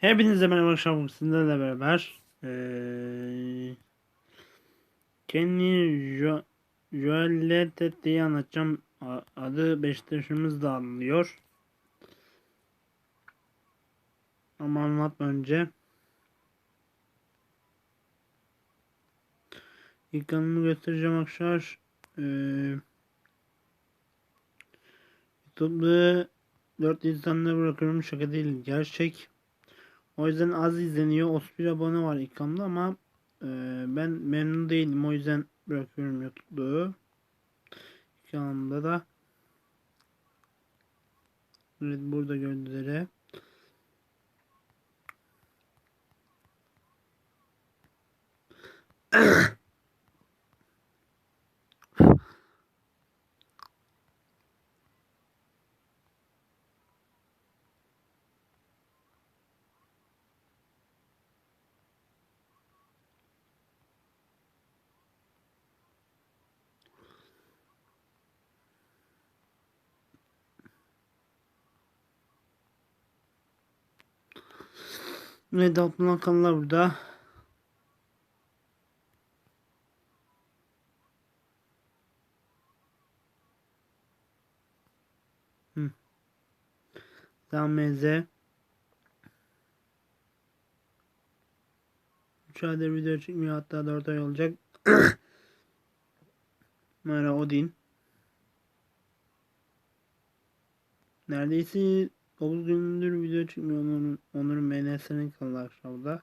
Hepinize merhaba akşam sizlerle beraber eee Kenny jo Joel'e anlatacağım. A- Adı Beşiktaş'ımız da anlıyor. Ama anlatma önce. İlk kanalımı göstereceğim arkadaşlar. Eee YouTube'da 4 insanları bırakıyorum. Şaka değil. Gerçek. O yüzden az izleniyor. 31 abone var ilk kanalda ama e, ben memnun değilim. O yüzden bırakıyorum YouTube'u. İlk kanalımda da Evet burada gördüğünüz üzere. Evet Abdullah kanallar burada. Hı. Zameze. 3 aydır video çıkmıyor hatta 4 ay olacak. Mara Odin. Neredeyse 9 gündür video çıkmıyor Onur'un, Onur'un MNS'nin kanalı.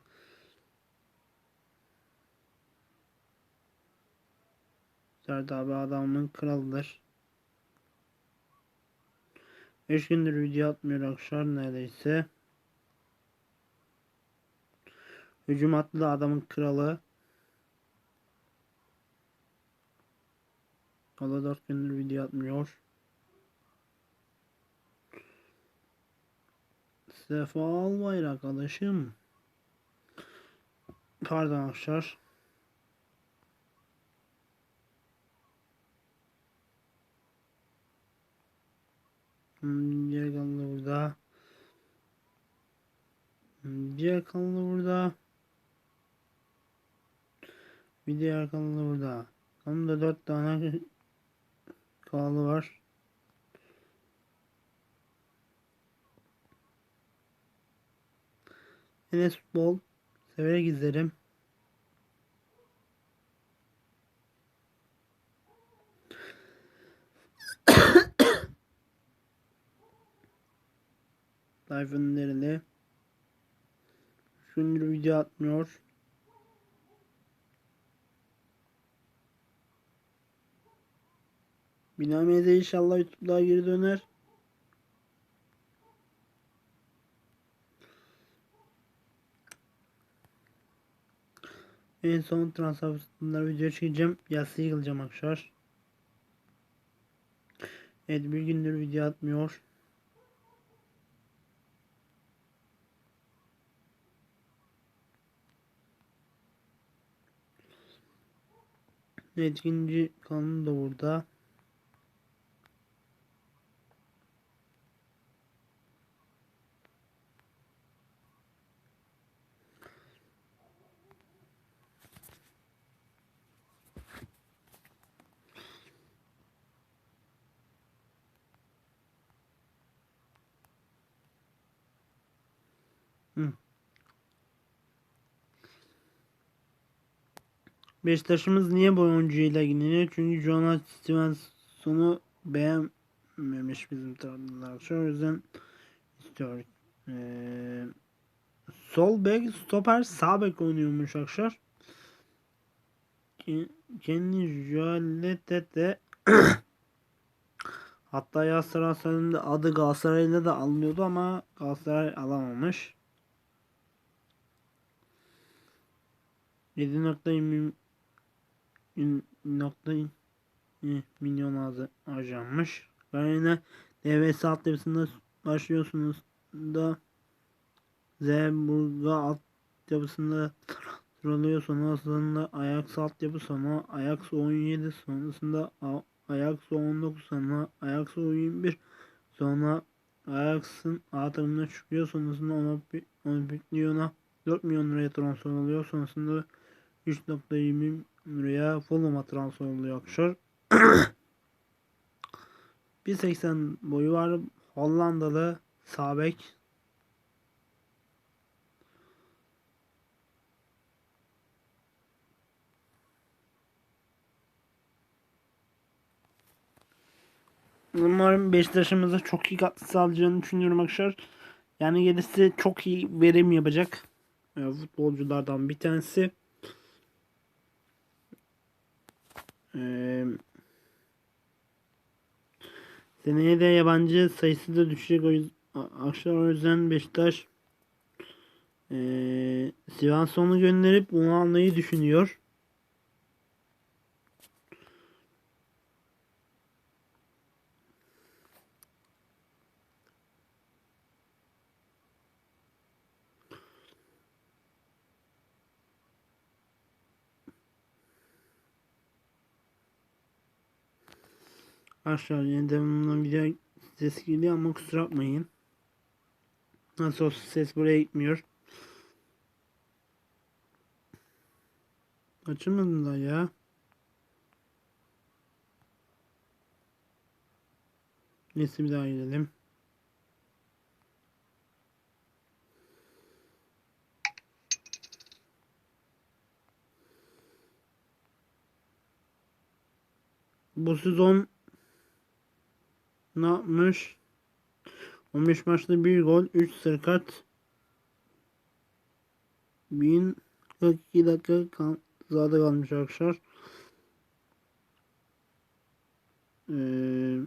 Serdar abi adamın kralıdır. 5 gündür video atmıyor akşam neredeyse. Hücum attı da adamın kralı. O da 4 gündür video atmıyor. Sefa Albayrak arkadaşım. Pardon arkadaşlar. Hmm, Diğer kanalı burada. Hmm, Diğer kanalı burada. Bir diğer kanalı burada. Kanalda 4 tane kanalı var. Enes Futbol severek izlerim. Tayfun'un nerede? Gündür video atmıyor. Binameze inşallah YouTube'da geri döner. En son transfer video çekeceğim. Yassı yıkılacağım arkadaşlar. Evet bir gündür video atmıyor. Evet ikinci kanalım da burada. Beşiktaş'ımız niye bu oyuncuyla ilgileniyor? Çünkü Jonas Stevenson'u beğenmemiş bizim taraftarlar. O yüzden istiyor. Ee, sol bek, stoper, sağ bek oynuyormuş. Ke- Kendi Joel'de de hatta Galatasaray'ın adı Galatasaray'la da alınıyordu ama Galatasaray alamamış. 7.20 nokta milyon ağzı harcanmış. Gayene DVS altyapısında başlıyorsunuz da Zeburg'a altyapısında sıralıyor sonrasında Ajax altyapı sonra Ajax 17 sonrasında Ajax 19 sonra Ajax 21 sonra Ajax'ın A takımına çıkıyor. Sonrasında ona, ona milyona 4 milyon liraya transfer oluyor. Sonrasında 3.20 liraya Fulham'a transfer oluyor arkadaşlar. 1.80 boyu var. Hollandalı Sabek. Umarım Beşiktaş'ımıza çok iyi katkı sağlayacağını düşünüyorum arkadaşlar. Yani gelirse çok iyi verim yapacak e, futbolculardan bir tanesi. Ee, seneye de yabancı sayısı da düşecek. O yüzden, arkadaşlar o yüzden Beşiktaş ee, Sivason'u gönderip onu almayı düşünüyor. Arkadaşlar yeni devamlı video ses geliyor ama kusura bakmayın. Nasıl olsa ses buraya gitmiyor. Açılmadın da ya. Neyse bir daha gidelim. Bu sezon ne yapmış? 15 maçta 1 gol, 3 sarı kart. 1042 dakika kal zada kalmış arkadaşlar. Ee,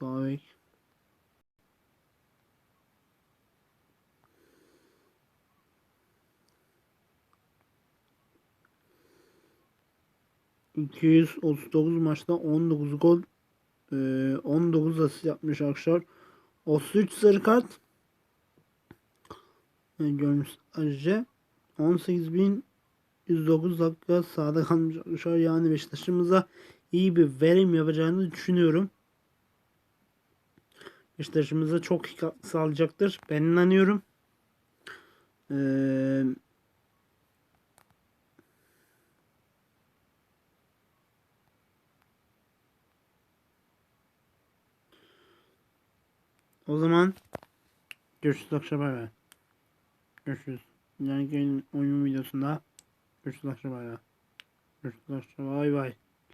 bek. ...239 maçta 19 gol 19 asist yapmış arkadaşlar. 33 sarı kart. Görmüş ayrıca 18.109 dakika sahada kalmış arkadaşlar. Yani Beşiktaş'ımıza iyi bir verim yapacağını düşünüyorum. Beşiktaş'ımıza çok sağlayacaktır. Ben inanıyorum. Eee O zaman görüşürüz akşam. Görüşürüz. Yani oyun videosunda görüşürüz akşam. Görüşürüz akşam bay bay.